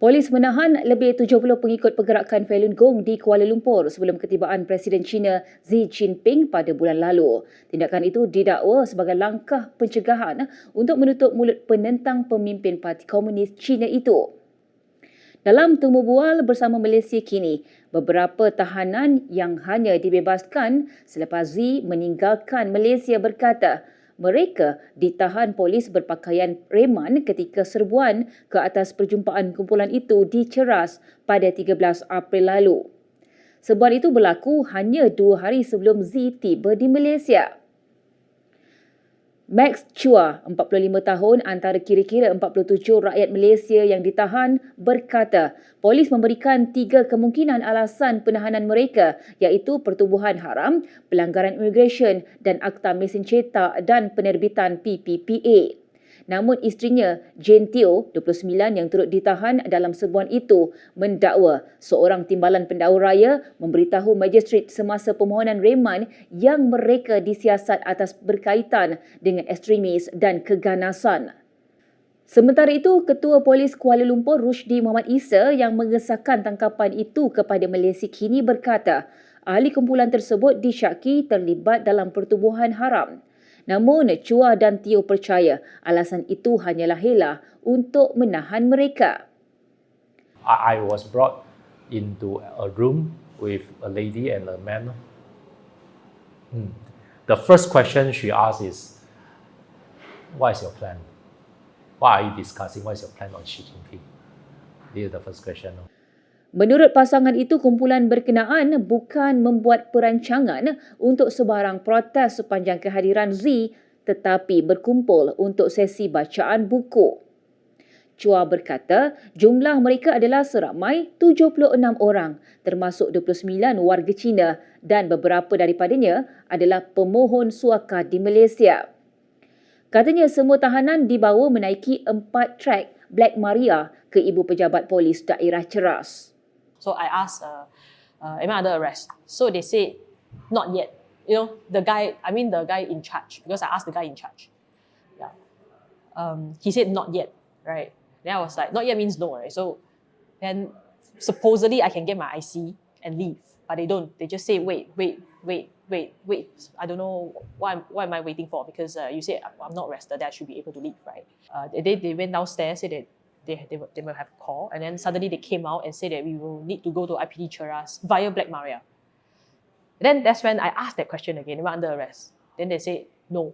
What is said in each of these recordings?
Polis menahan lebih 70 pengikut pergerakan Falun Gong di Kuala Lumpur sebelum ketibaan Presiden China Xi Jinping pada bulan lalu. Tindakan itu didakwa sebagai langkah pencegahan untuk menutup mulut penentang pemimpin Parti Komunis China itu. Dalam temu bual bersama Malaysia kini, beberapa tahanan yang hanya dibebaskan selepas Xi meninggalkan Malaysia berkata mereka ditahan polis berpakaian reman ketika serbuan ke atas perjumpaan kumpulan itu di Ceras pada 13 April lalu. Serbuan itu berlaku hanya dua hari sebelum Z tiba di Malaysia. Max Chua, 45 tahun antara kira-kira 47 rakyat Malaysia yang ditahan berkata polis memberikan tiga kemungkinan alasan penahanan mereka iaitu pertubuhan haram, pelanggaran immigration dan akta mesin cetak dan penerbitan PPPA. Namun isterinya, Jane Teo, 29 yang turut ditahan dalam sebuah itu, mendakwa seorang timbalan pendakwa raya memberitahu majistret semasa permohonan reman yang mereka disiasat atas berkaitan dengan ekstremis dan keganasan. Sementara itu, Ketua Polis Kuala Lumpur Rushdi Muhammad Isa yang mengesahkan tangkapan itu kepada Malaysia kini berkata, ahli kumpulan tersebut disyaki terlibat dalam pertubuhan haram. Namun Chua dan Tio percaya alasan itu hanyalah hela untuk menahan mereka. I was brought into a room with a lady and a man. Hmm. The first question she asked is, what is your plan? What are you discussing? What is your plan on Xi Jinping? This is the first question. Menurut pasangan itu, kumpulan berkenaan bukan membuat perancangan untuk sebarang protes sepanjang kehadiran Z tetapi berkumpul untuk sesi bacaan buku. Chua berkata jumlah mereka adalah seramai 76 orang termasuk 29 warga Cina dan beberapa daripadanya adalah pemohon suaka di Malaysia. Katanya semua tahanan dibawa menaiki empat trek Black Maria ke Ibu Pejabat Polis Daerah Ceras. So I asked, uh, uh, am I under arrest? So they said, not yet. You know, the guy, I mean the guy in charge, because I asked the guy in charge. Yeah. Um, he said, not yet, right? Then I was like, not yet means no, right? So then supposedly I can get my IC and leave, but they don't. They just say, wait, wait, wait, wait, wait. I don't know what, what am I waiting for because uh, you said I'm not arrested, that I should be able to leave, right? Uh, they, they went downstairs, said that they, they, they will have a call. And then suddenly they came out and said that we will need to go to IPD Cheras via Black Maria. Then that's when I asked that question again, am I under arrest? Then they say, no.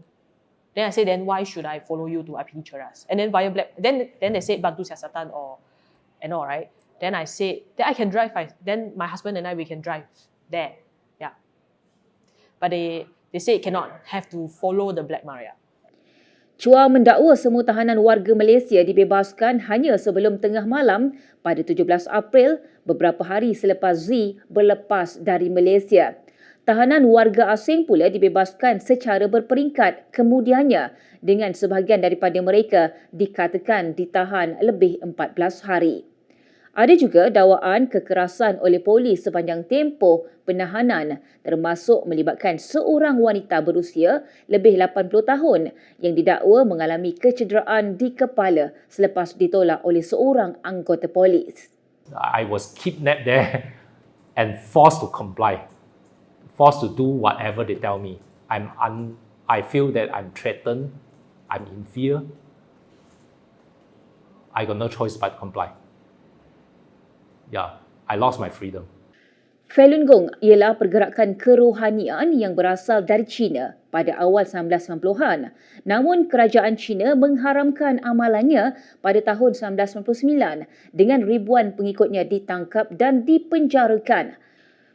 Then I say, then why should I follow you to IPD Cheras? And then via Black, then, then they say Bantu Siasatan or, and all, right? Then I said, then I can drive, I, then my husband and I, we can drive there. Yeah. But they, they say it cannot, have to follow the Black Maria. Chua mendakwa semua tahanan warga Malaysia dibebaskan hanya sebelum tengah malam pada 17 April beberapa hari selepas Z berlepas dari Malaysia. Tahanan warga asing pula dibebaskan secara berperingkat kemudiannya dengan sebahagian daripada mereka dikatakan ditahan lebih 14 hari. Ada juga dakwaan kekerasan oleh polis sepanjang tempoh penahanan termasuk melibatkan seorang wanita berusia lebih 80 tahun yang didakwa mengalami kecederaan di kepala selepas ditolak oleh seorang anggota polis. I was kidnapped there and forced to comply. Forced to do whatever they tell me. I'm un, I feel that I'm threatened. I'm in fear. I got no choice but comply yeah, I lost my freedom. Falun Gong ialah pergerakan kerohanian yang berasal dari China pada awal 1990-an. Namun kerajaan China mengharamkan amalannya pada tahun 1999 dengan ribuan pengikutnya ditangkap dan dipenjarakan.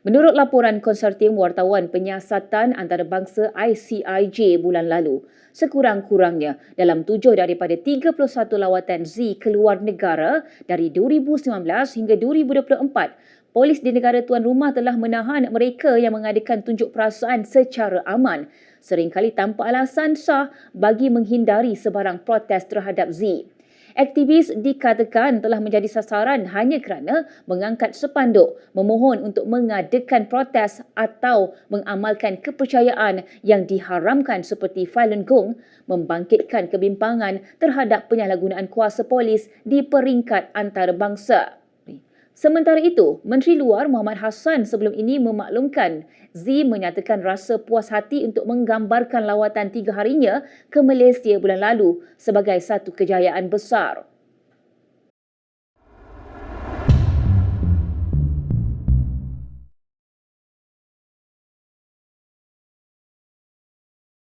Menurut laporan Konsortium Wartawan Penyiasatan Antarabangsa ICIJ bulan lalu, sekurang-kurangnya dalam tujuh daripada 31 lawatan Z ke luar negara dari 2019 hingga 2024, polis di negara tuan rumah telah menahan mereka yang mengadakan tunjuk perasaan secara aman, seringkali tanpa alasan sah bagi menghindari sebarang protes terhadap Z. Aktivis dikatakan telah menjadi sasaran hanya kerana mengangkat sepanduk memohon untuk mengadakan protes atau mengamalkan kepercayaan yang diharamkan seperti Falun Gong membangkitkan kebimbangan terhadap penyalahgunaan kuasa polis di peringkat antarabangsa. Sementara itu, Menteri Luar Muhammad Hassan sebelum ini memaklumkan Z menyatakan rasa puas hati untuk menggambarkan lawatan tiga harinya ke Malaysia bulan lalu sebagai satu kejayaan besar.